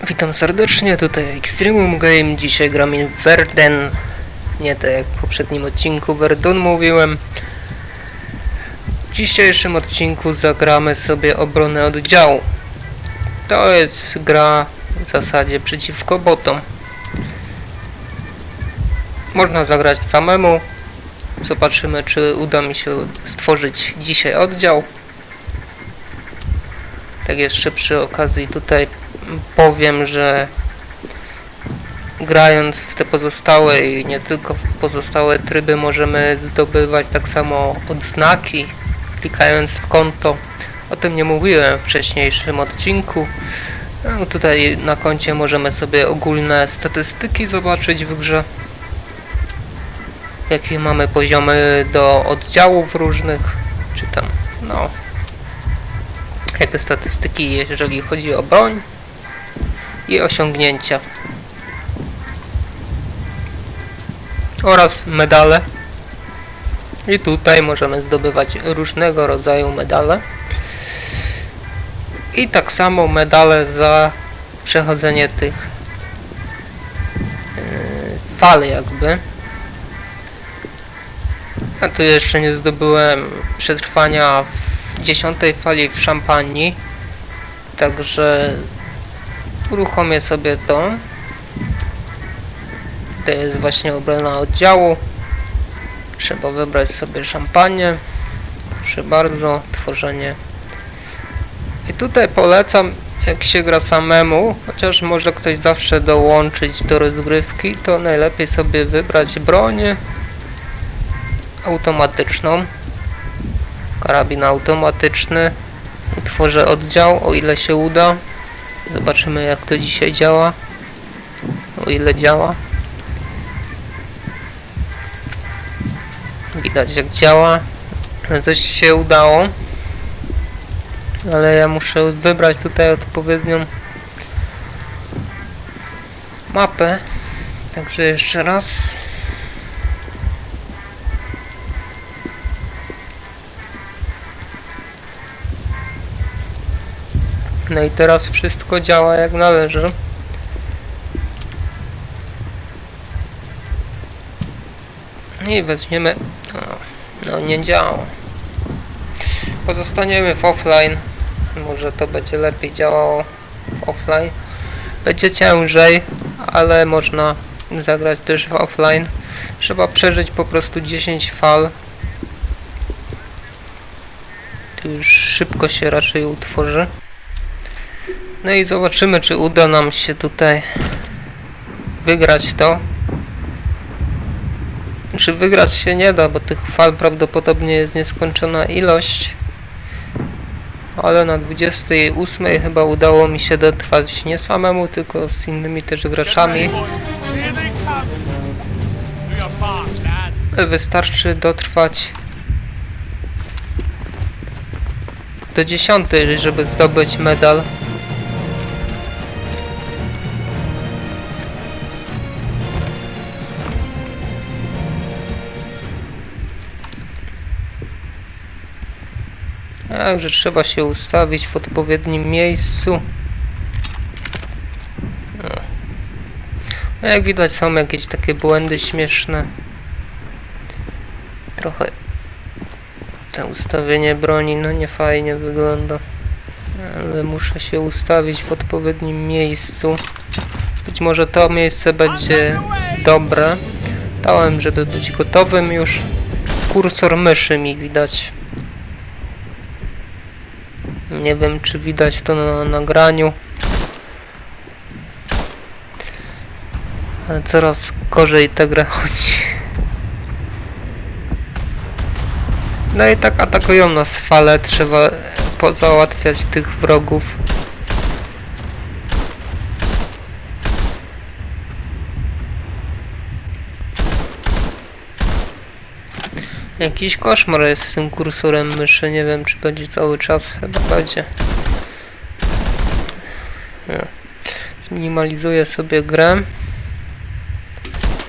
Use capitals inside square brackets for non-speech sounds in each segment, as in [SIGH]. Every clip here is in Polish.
Witam serdecznie, tutaj Extremum Game. Dzisiaj gramy w Verden. Nie tak jak w poprzednim odcinku Verdun mówiłem. W dzisiejszym odcinku zagramy sobie obronę oddziału. To jest gra w zasadzie przeciwko botom. Można zagrać samemu. Zobaczymy, czy uda mi się stworzyć dzisiaj oddział. Tak jeszcze przy okazji tutaj powiem, że grając w te pozostałe i nie tylko w pozostałe tryby możemy zdobywać tak samo odznaki klikając w konto. O tym nie mówiłem w wcześniejszym odcinku. No, tutaj na koncie możemy sobie ogólne statystyki zobaczyć w grze. Jakie mamy poziomy do oddziałów różnych, czy tam, no, jakie statystyki jeżeli chodzi o broń i osiągnięcia. Oraz medale. I tutaj możemy zdobywać różnego rodzaju medale. I tak samo medale za przechodzenie tych yy, fal jakby. A tu jeszcze nie zdobyłem przetrwania w dziesiątej fali w szampanii. Także uruchomię sobie to. To jest właśnie obrona oddziału. Trzeba wybrać sobie szampanię. Proszę bardzo, tworzenie. I tutaj polecam, jak się gra samemu, chociaż może ktoś zawsze dołączyć do rozgrywki, to najlepiej sobie wybrać broń automatyczną. Karabin automatyczny. Utworzę oddział, o ile się uda. Zobaczymy jak to dzisiaj działa. O ile działa. Widać jak działa. Coś się udało. Ale ja muszę wybrać tutaj odpowiednią mapę. Także jeszcze raz. No i teraz wszystko działa jak należy. I weźmiemy... No nie działa. Pozostaniemy w offline. Może to będzie lepiej działało offline. Będzie ciężej, ale można zagrać też w offline. Trzeba przeżyć po prostu 10 fal. To już szybko się raczej utworzy. No i zobaczymy, czy uda nam się tutaj wygrać to. Czy wygrać się nie da, bo tych fal prawdopodobnie jest nieskończona ilość. Ale na 28 chyba udało mi się dotrwać nie samemu, tylko z innymi też graczami. Lads. Wystarczy dotrwać do 10, żeby zdobyć medal. Także trzeba się ustawić w odpowiednim miejscu. No. No jak widać są jakieś takie błędy śmieszne. Trochę to ustawienie broni no nie fajnie wygląda. Ale muszę się ustawić w odpowiednim miejscu. Być może to miejsce będzie dobre. Dałem, żeby być gotowym już. Kursor myszy mi widać. Nie wiem, czy widać to na nagraniu. Ale coraz gorzej ta gra chodzi. No i tak atakują nas fale, trzeba pozałatwiać tych wrogów. Jakiś koszmar jest z tym kursorem myszy, nie wiem czy będzie cały czas, chyba będzie. Zminimalizuję sobie grę.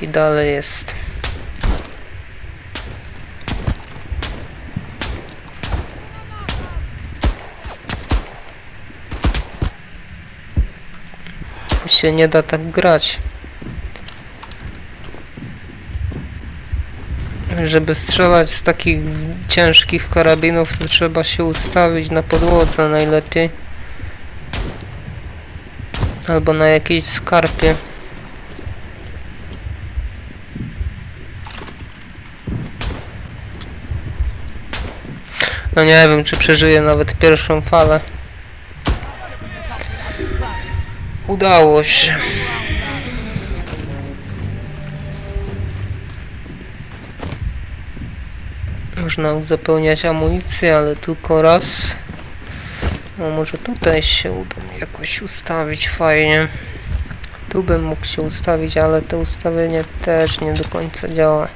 I dalej jest. Się nie da tak grać. Żeby strzelać z takich ciężkich karabinów, to trzeba się ustawić na podłodze najlepiej. Albo na jakiejś skarpie. No nie wiem, czy przeżyję nawet pierwszą falę. Udało się. Można uzupełniać amunicję, ale tylko raz. No może tutaj się mi jakoś ustawić fajnie. Tu bym mógł się ustawić, ale to ustawienie też nie do końca działa.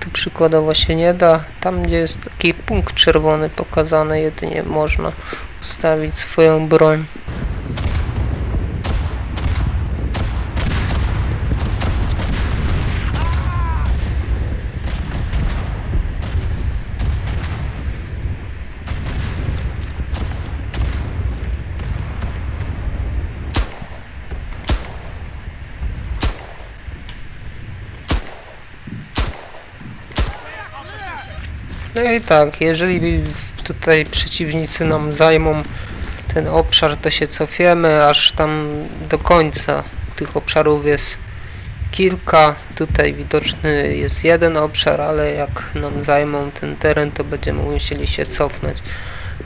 Tu przykładowo się nie da. Tam gdzie jest taki punkt czerwony pokazany, jedynie można ustawić swoją broń. No i tak, jeżeli tutaj przeciwnicy nam zajmą ten obszar, to się cofiemy, aż tam do końca tych obszarów jest kilka. Tutaj widoczny jest jeden obszar, ale jak nam zajmą ten teren, to będziemy musieli się cofnąć.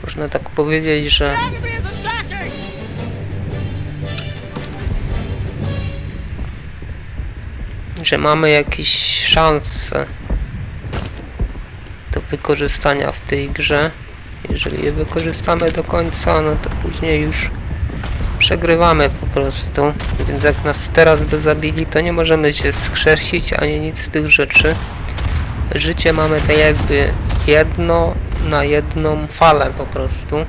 Można tak powiedzieć, że że mamy jakieś szanse do wykorzystania w tej grze. Jeżeli je wykorzystamy do końca, no to później już przegrywamy po prostu. Więc jak nas teraz by zabili, to nie możemy się skrzesić ani nic z tych rzeczy. Życie mamy tak jakby jedno na jedną falę po prostu.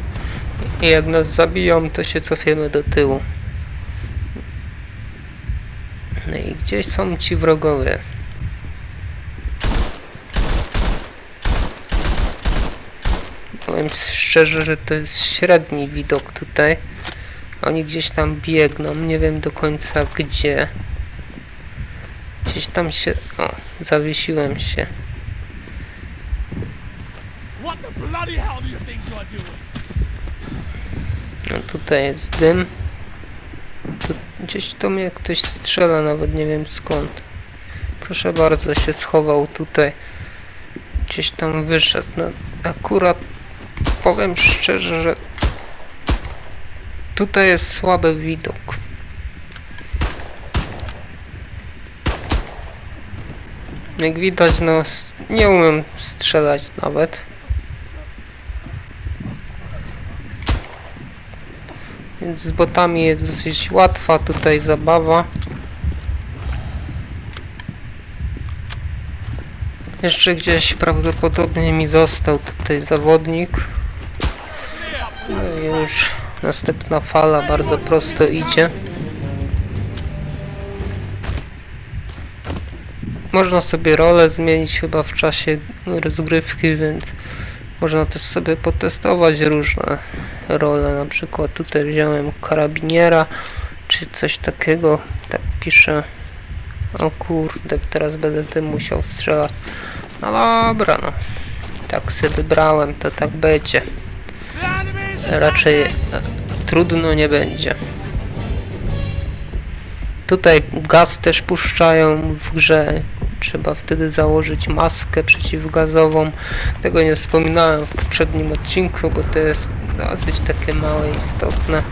I jak nas zabiją, to się cofiemy do tyłu. No i gdzieś są ci wrogowie. Powiem szczerze, że to jest średni widok tutaj. Oni gdzieś tam biegną, nie wiem do końca gdzie. Gdzieś tam się... O, zawiesiłem się. No tutaj jest dym. Tu, gdzieś to mnie ktoś strzela, nawet nie wiem skąd. Proszę bardzo, się schował tutaj. Gdzieś tam wyszedł. No, akurat powiem szczerze, że tutaj jest słaby widok. Jak widać, no nie umiem strzelać nawet. Więc z botami jest dosyć łatwa tutaj zabawa. Jeszcze gdzieś prawdopodobnie mi został tutaj zawodnik. No już następna fala bardzo prosto idzie. Można sobie rolę zmienić chyba w czasie rozgrywki, więc można też sobie potestować różne role. Na przykład tutaj wziąłem karabiniera, czy coś takiego. Tak piszę. O kurde, teraz będę tym musiał strzelać. No dobra, no. Tak sobie wybrałem, to tak będzie. Raczej e, trudno nie będzie. Tutaj gaz też puszczają w grze. Trzeba wtedy założyć maskę przeciwgazową. Tego nie wspominałem w poprzednim odcinku, bo to jest dosyć takie małe istotne.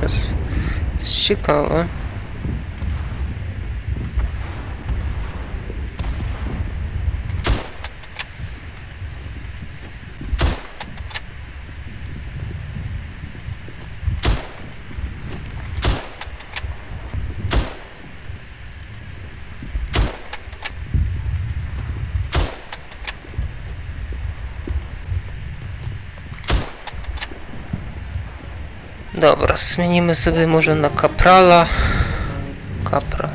To jest, jest Dobra, zmienimy sobie może na kaprala. Kapral.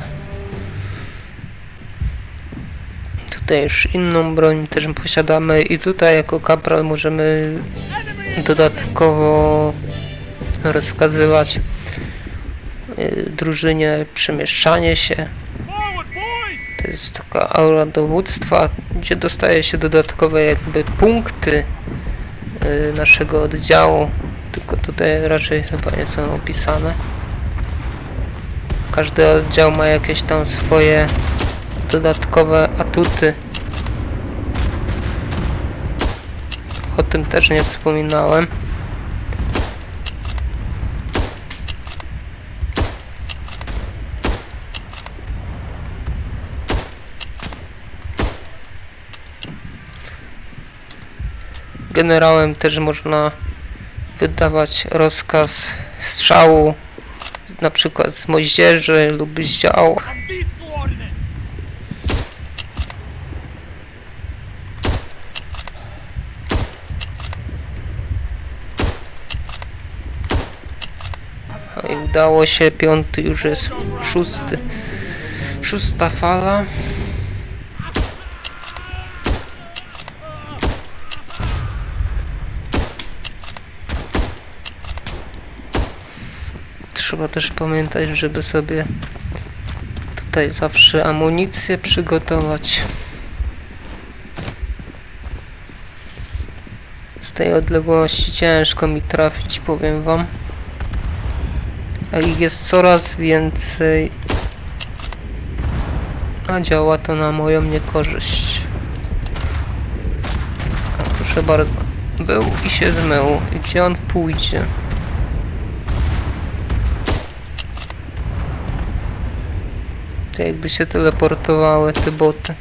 Tutaj już inną broń też posiadamy i tutaj jako kapral możemy dodatkowo rozkazywać y, drużynie przemieszczanie się. To jest taka aura dowództwa, gdzie dostaje się dodatkowe jakby punkty y, naszego oddziału tylko tutaj raczej chyba nie są opisane. Każdy oddział ma jakieś tam swoje dodatkowe atuty. O tym też nie wspominałem. Generałem też można wydawać rozkaz strzału na przykład z moździerzy lub z dział. No i udało się, piąty już jest szósty. Szósta fala. Trzeba też pamiętać, żeby sobie tutaj zawsze amunicję przygotować. Z tej odległości ciężko mi trafić, powiem wam. A ich jest coraz więcej. A działa to na moją niekorzyść. A proszę bardzo. Był i się zmył. Gdzie on pójdzie? Jakby się teleportowały te boty.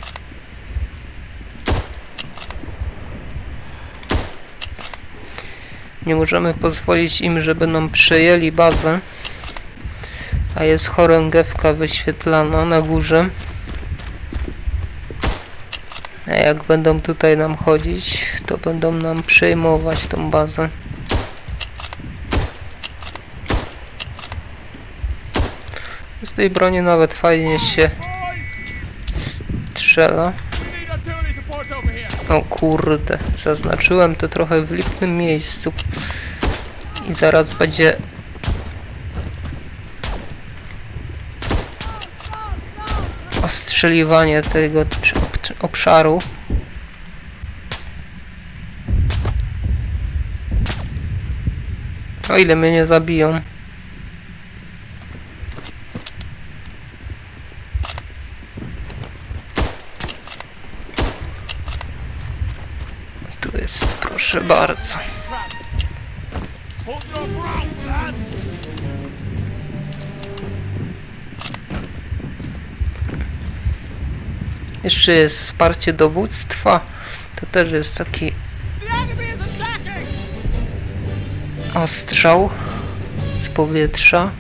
Nie możemy pozwolić im, żeby nam przejęli bazę. A jest chorągiewka wyświetlana na górze. A jak będą tutaj nam chodzić, to będą nam przejmować tą bazę. Tej broni nawet fajnie się strzela. O kurde, zaznaczyłem to trochę w lipnym miejscu. I zaraz będzie... Ostrzeliwanie tego obszaru. O ile mnie nie zabiją. Jeszcze jest wsparcie dowództwa. To też jest taki ostrzał z powietrza,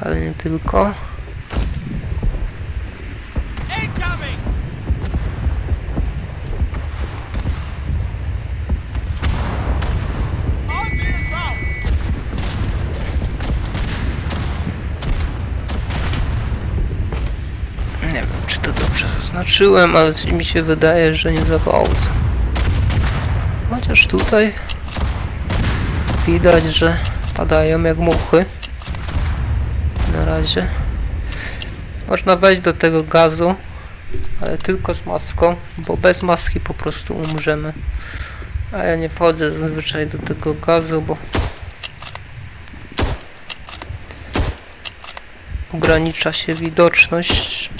ale nie tylko. Dobrze zaznaczyłem, ale mi się wydaje, że nie za bardzo. Chociaż tutaj widać, że padają jak muchy. Na razie. Można wejść do tego gazu, ale tylko z maską, bo bez maski po prostu umrzemy. A ja nie wchodzę zazwyczaj do tego gazu, bo ogranicza się widoczność.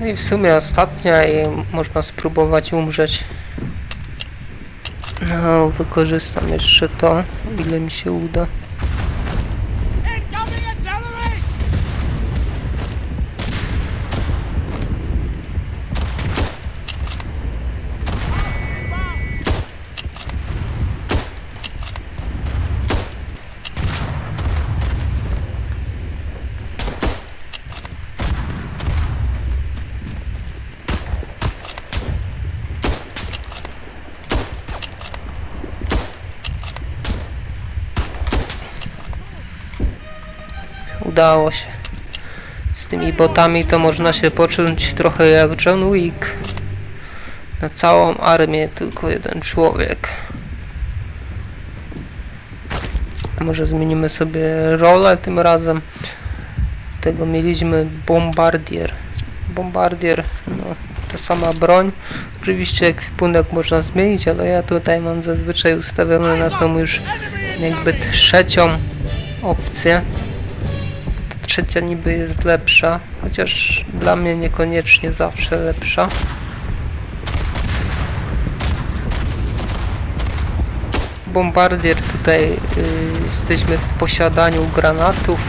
No i w sumie ostatnia i można spróbować umrzeć. No, wykorzystam jeszcze to, ile mi się uda. Udało się tymi botami to można się poczuć trochę jak John Wick. Na całą armię tylko jeden człowiek. Może zmienimy sobie rolę tym razem. Tego mieliśmy bombardier. Bombardier, no ta sama broń. Oczywiście ekwipunek można zmienić, ale ja tutaj mam zazwyczaj ustawione na tą już jakby trzecią opcję. Trzecia niby jest lepsza, chociaż dla mnie niekoniecznie zawsze lepsza. Bombardier tutaj y, jesteśmy w posiadaniu granatów,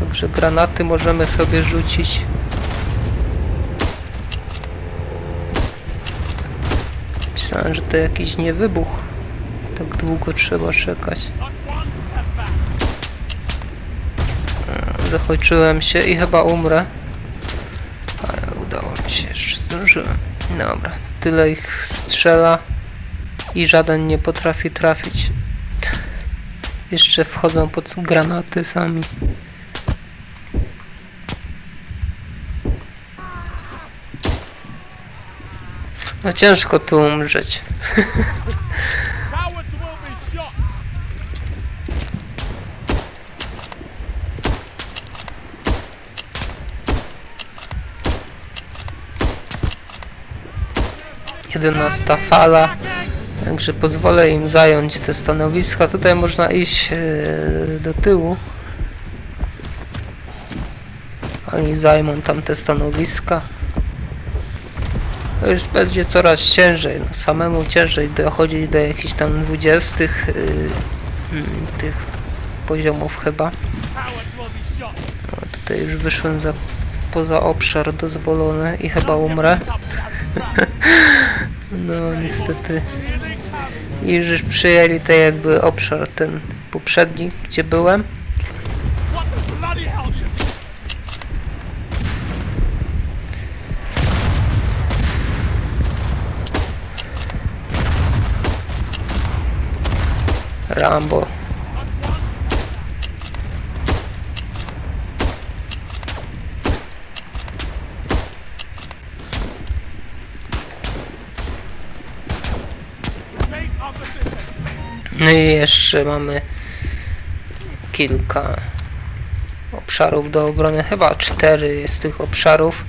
także granaty możemy sobie rzucić. Myślałem, że to jakiś niewybuch. Tak długo trzeba czekać. Zachoczyłem się i chyba umrę. Ale udało mi się, jeszcze zdążyłem. Dobra, tyle ich strzela i żaden nie potrafi trafić. Jeszcze wchodzą pod granaty sami. No ciężko tu umrzeć. [LAUGHS] 11 fala. Także pozwolę im zająć te stanowiska. Tutaj można iść e, do tyłu. Oni zajmą tam te stanowiska. To już będzie coraz ciężej. No, samemu ciężej dochodzić do jakichś tam 20 e, mm, tych poziomów chyba. No, tutaj już wyszłem za, poza obszar dozwolony i chyba umrę. [LAUGHS] No niestety. I już przyjęli to jakby obszar ten poprzedni, gdzie byłem. Rambo. No i jeszcze mamy kilka obszarów do obrony. Chyba cztery jest tych obszarów.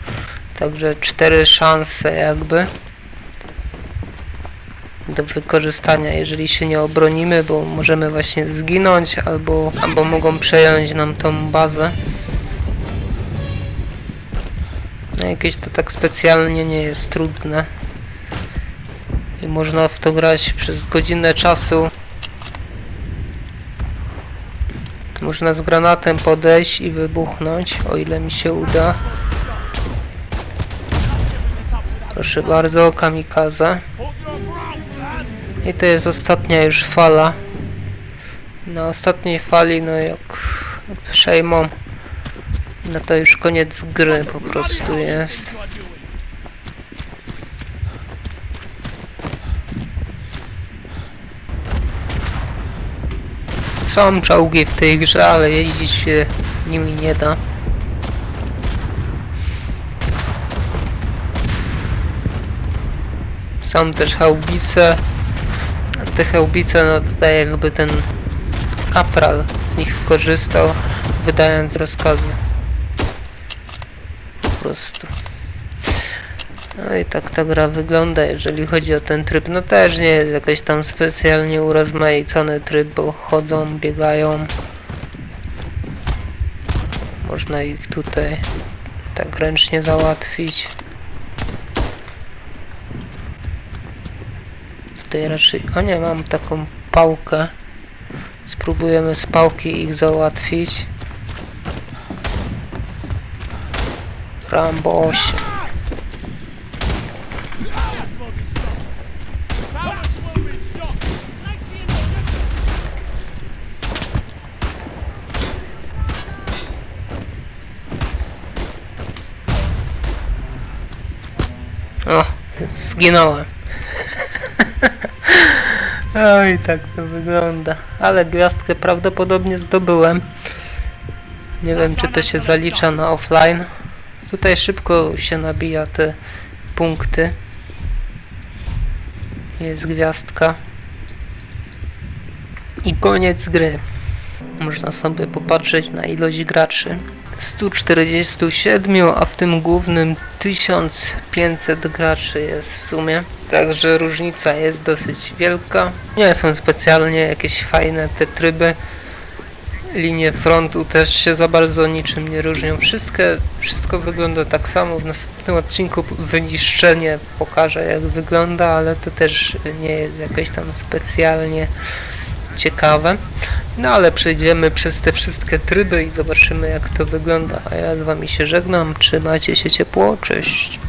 Także cztery szanse jakby do wykorzystania, jeżeli się nie obronimy, bo możemy właśnie zginąć albo, albo mogą przejąć nam tą bazę. No jakieś to tak specjalnie nie jest trudne. I można w to grać przez godzinę czasu. Można z granatem podejść i wybuchnąć, o ile mi się uda. Proszę bardzo, lad. I to jest ostatnia już fala. Na ostatniej fali, no jak przejmą, no to już koniec gry po prostu jest. Są czołgi w tej grze, ale jeździć się nimi nie da. Są też haubice. Te haubice, no tutaj jakby ten kapral z nich korzystał, wydając rozkazy. Po prostu. No i tak ta gra wygląda, jeżeli chodzi o ten tryb. No też nie jest jakoś tam specjalnie urozmaicony tryb, bo chodzą, biegają. Można ich tutaj tak ręcznie załatwić. Tutaj raczej... O nie, mam taką pałkę. Spróbujemy z pałki ich załatwić. Rambo 8. zginąłem. Oj, tak to wygląda. Ale gwiazdkę prawdopodobnie zdobyłem. Nie wiem, czy to się zalicza na offline. Tutaj szybko się nabija te punkty. Jest gwiazdka. I koniec gry. Można sobie popatrzeć na ilość graczy. 147, a w tym głównym 1500 graczy jest w sumie. Także różnica jest dosyć wielka. Nie są specjalnie jakieś fajne te tryby. Linie frontu też się za bardzo niczym nie różnią. Wszystko wygląda tak samo. W następnym odcinku wyniszczenie pokażę jak wygląda, ale to też nie jest jakieś tam specjalnie ciekawe. No ale przejdziemy przez te wszystkie tryby i zobaczymy jak to wygląda. A ja z wami się żegnam. Trzymajcie się ciepło. Cześć.